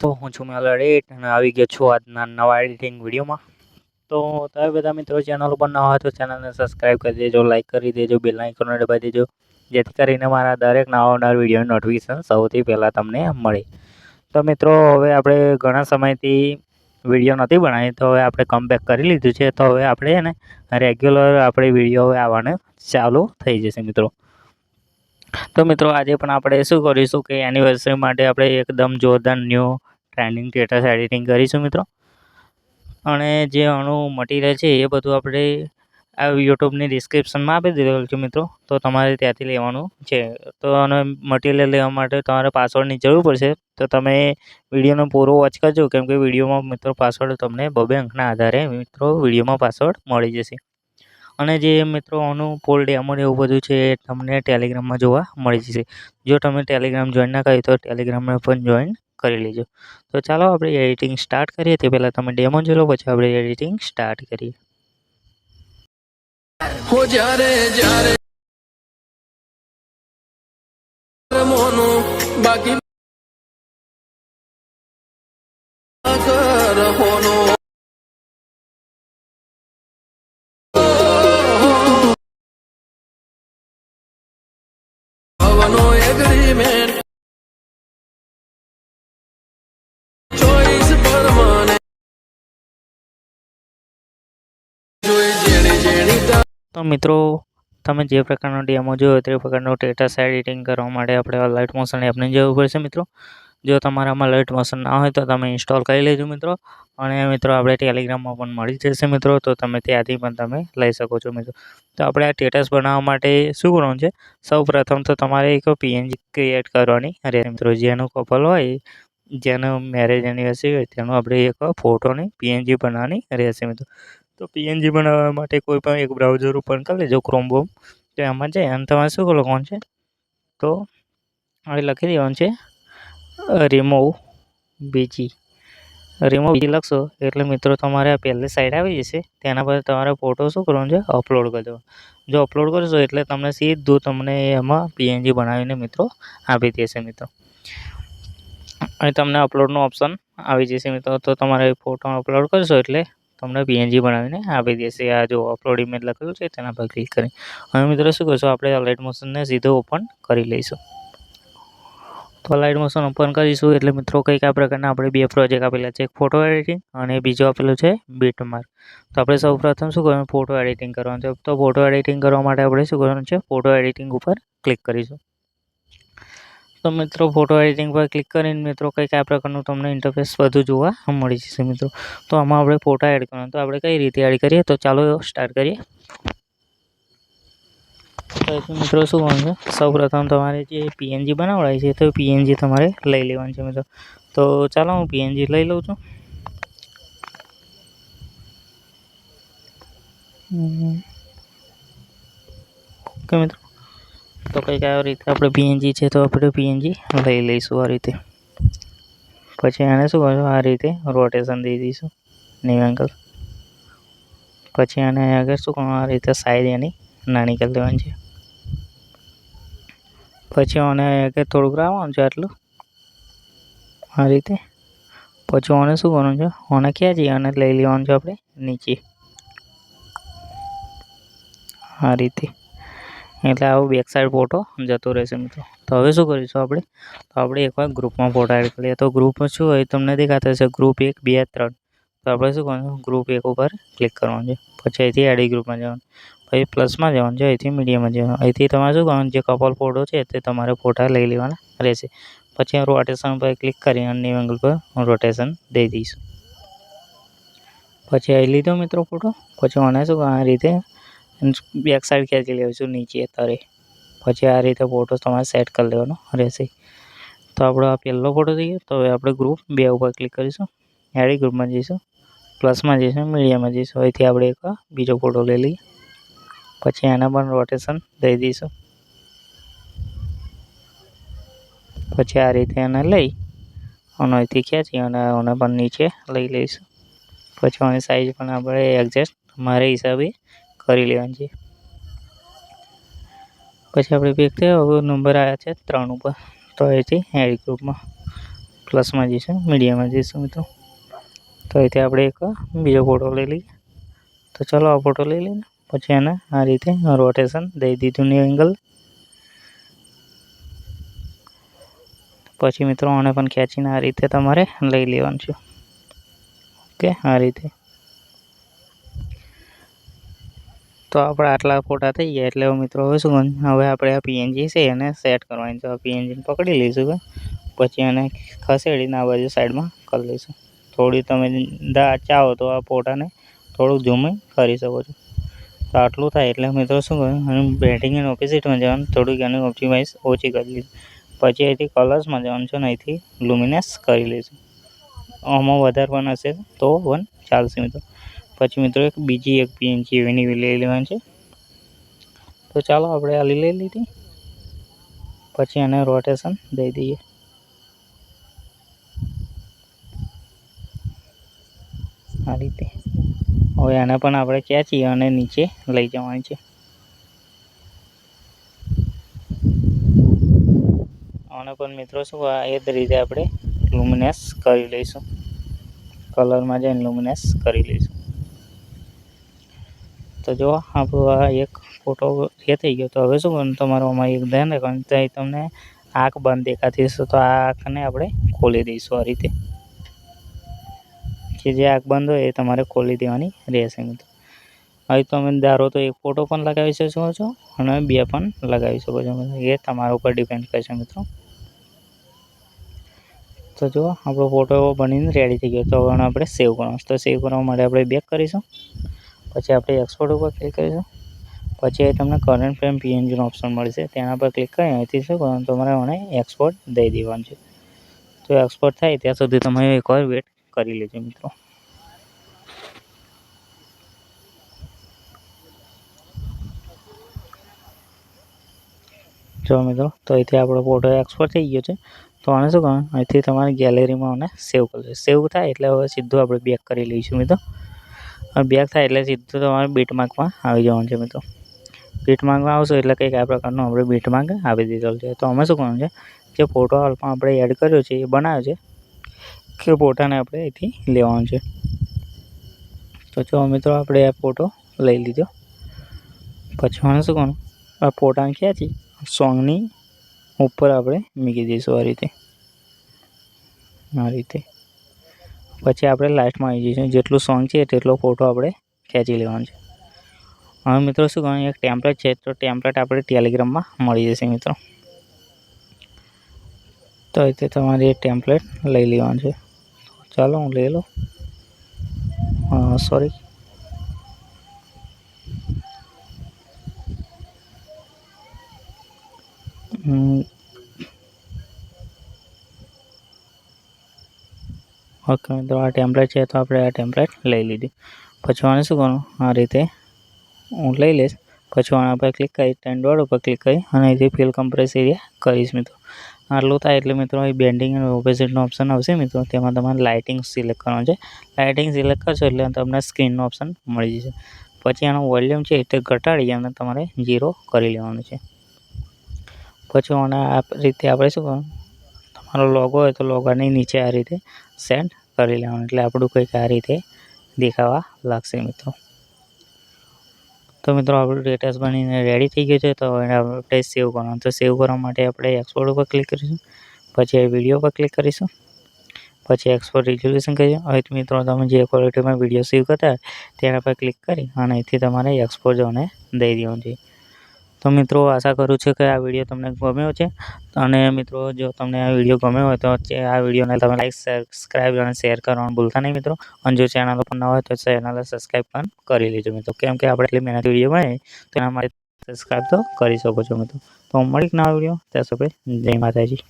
તો હું છું મેં એડિટ અને આવી ગયો છું આજના નવા એડિટિંગ વિડીયોમાં તો તમે બધા મિત્રો ચેનલ ઉપર નવા હોય તો ચેનલને સબસ્ક્રાઈબ કરી દેજો લાઇક કરી દેજો બેલ આઇકોન દબાવી દેજો, જેથી કરીને મારા દરેક નવા નવા વિડીયોની નોટિફિકેશન સૌથી પહેલાં તમને મળે. તો મિત્રો, હવે આપણે ઘણા સમયથી વીડિયો નથી બનાવી, તો હવે આપણે કમબેક કરી લીધું છે. તો હવે આપણે ને રેગ્યુલર આપણે વીડિયો હવે આવવાને ચાલુ થઈ જશે મિત્રો. તો મિત્રો આજે પણ આપણે શું કરીશું કે એનિવર્સરી માટે આપણે એકદમ જોરદાર ન્યૂ ટ્રેન્ડિંગ સ્ટેટસ એડિટિંગ કરીશું મિત્રો. અને જે અણું મટીરિયલ છે એ બધું આપણે આ યુટ્યુબની ડિસ્ક્રિપ્શનમાં આપી દીધેલું છે મિત્રો. તો તમારે ત્યાંથી લેવાનું છે. તો અને મટીરિયલ લેવા માટે તમારે પાસવર્ડની જરૂર પડશે. તો તમે વિડીયોનો પૂરો વોચ કરજો. કેમ કે વિડીયોમાં મિત્રો પાસવર્ડ તમને બબે અંકના આધારે મિત્રો વિડીયોમાં પાસવર્ડ મળી જશે. અને જે મિત્રો આનું ફૂલ ડેમો એવું બધું છે, એ તમને ટેલિગ્રામમાં જોવા મળી જશે. જો તમે ટેલિગ્રામ જોઈન ના કર્યું તો ટેલિગ્રામને પણ જોઈન કરી લેજો. તો ચાલો આપણે એડિટિંગ સ્ટાર્ટ કરીએ. તે પહેલાં તમે ડેમો જોઈ લો, પછી આપણે એડિટિંગ સ્ટાર્ટ કરીએ. બાકી જેણી તો મિત્રો, તમે જે પ્રકારનો ડેમો જોયો તે પ્રકારનો ટેટા સ્ટેટસ એડિટિંગ કરવા માટે આપણે લાઇટ મોશન એપની જરૂર પડશે મિત્રો. જો તમારામાં લાઇટ મોશન ના હોય તો તમે ઇન્સ્ટોલ કરી લેજો મિત્રો. અને મિત્રો, આપણે ટેલિગ્રામમાં પણ મળી જશે મિત્રો, તો તમે ત્યાંથી પણ તમે લઈ શકો છો મિત્રો. તો આપણે આ સ્ટેટસ બનાવવા માટે શું કરવાનું છે? સૌ તો તમારે એક પીએનજી ક્રિએટ કરવાની અરે મિત્રો. જેનું કપલ હોય, જેનો મેરેજ એનિવર્સરી હોય, તેનું આપણે એક ફોટોની પીએનજી બનાવવાની રહેશે મિત્રો. તો પીએનજી બનાવવા માટે કોઈ પણ એક બ્રાઉઝર ઓપન કરી લેજો ક્રોમબોમ તો એમાં જાય અને તમારે શું લખવાનું છે? તો આપણે લખી દેવાનું છે રિમૂવ બીજી. રિમૂવ બીજી લખશો એટલે મિત્રો તમારે આ પહેલી સાઈડ આવી જશે. તેના પર તમારે ફોટો શું કરવાનો છે? અપલોડ કરી દેવાનો. જો અપલોડ કરશો એટલે તમને સીધું તમને એમાં પીએનજી બનાવીને મિત્રો આપી દેશે મિત્રો. અને તમને અપલોડનું ઓપ્શન આવી જશે મિત્રો. તો તમારે ફોટો અપલોડ કરશો એટલે તમને પીએનજી બનાવીને આપી દેશે. આ જો અપલોડ ઇમેજ લખેલું છે તેના પર ક્લિક કરી. હવે મિત્રો શું કરશો? આપણે લાઇટ મોશનને સીધો ઓપન કરી લઈશું. તો લાઇટ મોશન ઓપન કરીશું. એટલે મિત્રો કંઈક આ પ્રકારના આપણે બે પ્રોજેક્ટ આપેલા છે. એક ફોટો એડિટિંગ અને બીજો આપેલું છે બીટ માર્ક તો આપણે સૌ પ્રથમ શું કરવાનું? ફોટો એડિટિંગ કરવાનું છે. તો ફોટો એડિટિંગ કરવા માટે આપણે શું કરવાનું છે? ફોટો એડિટિંગ ઉપર ક્લિક કરીશું. તો મિત્રો ફોટો એડિટિંગ પર ક્લિક કરીને મિત્રો કંઈક આ પ્રકારનું તમને ઇન્ટરફેસ બધું જોવા મળી જશે મિત્રો. તો આમાં આપણે ફોટા એડ કરવાનો. તો આપણે કઈ રીતે એડ કરીએ? તો ચાલો સ્ટાર્ટ કરીએ. મિત્રો શું કરવાનું છે? સૌપ્રથમ તમારે જે પીએનજી બનાવડાવી છે, તો પીએનજી તમારે લઈ લેવાની છે મિત્રો. તો ચાલો હું પીએનજી લઈ લઉં છું. ઓકે મિત્રો. તો કંઈક આવી રીતે આપણે પીએનજી છે, તો આપણે પીએનજી લઈ લઈશું આ રીતે. પછી આને શું કરશું? આ રીતે રોટેશન દઈ દઈશું ન્યૂ એંગલ પછી આને આગળ શું કરવાનું? આ રીતે સાઈડ એની નાની કરી દેવાની છે. પછી મને કે થોડુંક રાખવાનું છે આટલું? આ રીતે? પછી ઓને શું કરવાનું છે? ઓને જઈએ? અને લઈ લેવાનું છે આપણે નીચે. આ રીતે. એટલે આવો બેક સાઈડ ફોટો જતો રહેશે મિત્રો. તો હવે શું કરીશું આપણે? તો આપણે એકવાર ગ્રુપમાં ફોટો એડ કરીએ તો ગ્રુપમાં શું હોય તમને દેખાતા હશે ગ્રુપ એક, બે, ત્રણ. તો આપણે શું કરવાનું? ગ્રુપ એક ઉપર ક્લિક કરવાનું છે. પછી અહીંથી એડી ગ્રુપમાં જવાનું. પછી પ્લસમાં જવાનું છે. અહીંથી મીડિયમમાં જવાનું. અહીંથી તમારે શું કરવાનું? જે કપલ ફોટો છે તે તમારે ફોટા લઈ લેવાના રહેશે. પછી રોટેશન પર ક્લિક કરી અને એંગલ પર રોટેશન દઈ દઈશું. પછી અહીં લીધો મિત્રો ફોટો પછી મને શું આ રીતે બેક સાઈડ ખેંચી લેશું નીચે તરે. પછી આ રીતે ફોટો તમારે સેટ કરી લેવાનો રહેશે. તો આપણો આ પહેલો ફોટો થઈ ગયો. તો હવે આપણે ગ્રુપ બે ઉપર ક્લિક કરીશું. એડી ગ્રુપમાં જઈશું. પ્લસમાં જઈશું. મીડિયામાં જઈશું. અહીંથી આપણે એક બીજો ફોટો લઈ લઈએ. પછી એના પણ રોટેશન દઈ દઈશું. પછી આ રીતે એને લઈ, અને અહીંથી ખેંચી અને આને પણ નીચે લઈ લઈશું. પછી આની સાઈઝ પણ આપણે એડજસ્ટ મારે હિસાબે કરી લેવાની છે. પછી આપણે પેક થયો, હવે નંબર આવ્યા છે ત્રણ ઉપર. તો અહીંથી એડ ગ્રુપમાં પ્લસમાં જઈશું મીડિયામાં જઈશું મિત્રો. તો અહીંથી આપણે એક બીજો ફોટો લઈ લઈએ. તો ચાલો આ ફોટો લઈ લઈએ પછી એને આ રીતે રોટેશન દઈ દીધું ન્યૂ એંગલ પછી મિત્રો આને પણ ખેંચીને આ રીતે તમારે લઈ લેવાનું છે. ઓકે, આ રીતે. તો આપણે આટલા ફોટા થઈ ગયા એટલે મિત્રો હવે શું હવે આપણે આ પીએનજી છે એને સેટ કરવાની આ પીએનજીને પકડી લઈશું કે પછી એને ખસેડીને આ બાજુ સાઈડમાં કરી લઈશું. થોડી તમે ચાહો તો આ ફોટાને થોડુંક ઝૂમિંગ કરી શકો છો. તો આટલું થાય એટલે મિત્રો શું કર્યું અને બેટિંગ એન્ડ ઓપોઝિટમાં જવાનું થોડુંક એની ઓપ્ટિમાઇઝ ઓછી કરી લીધું. પછી અહીંથી કલર્સમાં જવાનું છે અને અહીંથી લુમિનેસ કરી લઈશું. આમાં વધારે પણ હશે તો પણ ચાલશે મિત્રો. પછી મિત્રો એક બીજી એક પીએનજી એની લઈ લેવાની છે. તો ચાલો આપણે આ લઈ લીધી. પછી એને રોટેશન દઈ દઈએ. આ રીતે. હવે આને પણ આપણે ખેંચી અને નીચે લઈ જવાની છે. આને પણ મિત્રો શું એ જ રીતે આપણે લુમિનેસ કરી લઈશું. કલરમાં જઈને લુમિનેસ કરી લઈશું. તો જો આપણો આ એક ફોટો એ થઈ ગયો. તો હવે શું કરવાનું? તમારું આમાં એક ધ્યાન રાખવાનું. ત્યાં તમને આંખ બંધ દેખાતી હશે. તો આ આંખને આપણે ખોલી દઈશું આ રીતે. કે જે આંખ બંધ હોય એ તમારે ખોલી દેવાની રહેશે મિત્રો. હવે તમે ધારો તો એક ફોટો પણ લગાવી શકો છો અને બે પણ લગાવી શકો છો એ તમારા ઉપર ડિપેન્ડ કરશે મિત્રો. તો જો આપણો ફોટો બનીને રેડી થઈ ગયો. તો હવે આપણે સેવ કરવાનું તો સેવ કરવા માટે આપણે બેક કરીશું. પછી આપણે એક્સપોર્ટ ઉપર ક્લિક કરીશું. પછી અહીં તમને કરંટ ફ્રેમ પીએનજીનો ઓપ્શન મળશે. તેના પર ક્લિક કરી અહીંથી શું કરવાનું? તમારે મને એક્સપોર્ટ દઈ દેવાનું છે. તો એક્સપોર્ટ થાય ત્યાં સુધી તમે એકવાર વેટ કરી લેજો મિત્રો. જો મિત્રો, તો અહીંથી આપણો ફોટો એક્સપોર્ટ થઈ ગયો છે. તો આને શું કરવાનું? અહીંથી તમારી ગેલેરીમાં આને સેવ કરજો સેવ થાય એટલે હવે સીધું આપણે બેક કરી લઈશું મિત્રો. બેક થાય એટલે સીધું તમારે બીટમાર્કમાં આવી જવાનું છે મિત્રો. બીટમાર્કમાં આવશો એટલે કંઈક આ પ્રકારનું આપણે બીટમાર્ક આવી દીધેલું છે. તો અમે શું કરવાનું છે? જે ફોટો હાલમાં આપણે એડ કર્યો છે, એ બનાવ્યો છે કે ફોટાને આપણે અહીંથી લેવાનો છે. તો જો મિત્રો આપણે આ ફોટો લઈ લીધો. પછી મને શું કહું આ ફોટાને ક્યાંથી સોંગની ઉપર આપણે મૂકી દઈશું આ રીતે. આ રીતે. પછી આપણે લાસ્ટમાં આવી જઈશું. જેટલું સોંગ છે તેટલો ફોટો આપણે ખેંચી લેવાનો છે. હવે મિત્રો શું કહું એક ટેમ્પલેટ છે, તો ટેમ્પલેટ આપણે ટેલિગ્રામમાં મળી જશે મિત્રો. તો એ તમારે ટેમ્પલેટ લઈ લેવાનું છે. ચાલો હું લઈ લઉં. સોરી ઓકે મિત્રો આ ટેમ્પલેટ છે, તો આપણે આ ટેમ્પલેટ લઈ લીધી. પછી આને શું કરવાનું? આ રીતે હું લઈ લઈશ. પછી આના પર ક્લિક કરી ટેન ડોટ ઉપર ક્લિક કરી અને અહીંથી ફિલ કમ્પ્રેસ એરિયા કરીશ મિત્રો. આટલું થાય એટલે મિત્રો અહીં બેન્ડિંગ અને ઓપોઝિટનો ઓપ્શન આવશે. મિત્રો, તેમાં તમારે લાઇટિંગ સિલેક્ટ કરવાનું છે. લાઇટિંગ સિલેક્ટ કરશો એટલે તમને સ્ક્રીનનો ઓપ્શન મળી જશે. પછી આનો વોલ્યુમ છે તે ઘટાડી અને તમારે ઝીરો કરી લેવાનું છે. પછી આના આ રીતે આપણે શું કરવાનું? તમારો લોગો હોય તો લોગોની નીચે આ રીતે સેન્ડ કરી લેવાનું. એટલે આપણું કંઈક આ રીતે દેખાવા લાગશે મિત્રો. તો મિત્રો આપણું ડેટાસ બનીને રેડી થઈ ગયું છે. તો એને આપણે સેવ કરવાનું. તો સેવ કરવા માટે આપણે એક્સપોર્ટ ઉપર ક્લિક કરીશું. પછી વીડિયો પર ક્લિક કરીશું. પછી એક્સપોર્ટ રિઝોલ્યુશન કરીશું હવે મિત્રો તમે જે ક્વોલિટીમાં વીડિયો સેવ કરતા તેના પર ક્લિક કરી અને અહીંથી તમારે એક્સપોર્ટ જોને દઈ દેવાનું છે. તો મિત્રો આશા કરું છું કે આ વીડિયો તમને ગમ્યો છે. અને મિત્રો, જો તમને આ વીડિયો ગમ્યો હોય તો આ વિડીયોને તમે લાઈક સબસ્ક્રાઈબ અને શેર કરવાનું ભૂલતા નહીં મિત્રો. અને જો ચેનલ પર ન હોય તો ચેનલ સબસ્ક્રાઈબ પણ કરી લેજો મિત્રો. કેમ કે આપણે એટલી મહેનત વીડિયો બને તો એના માટે સબસ્ક્રાઈબ તો કરી શકો છો મિત્રો. તો મળી નવા વીડિયો. ત્યાં સુધી જય માતાજી.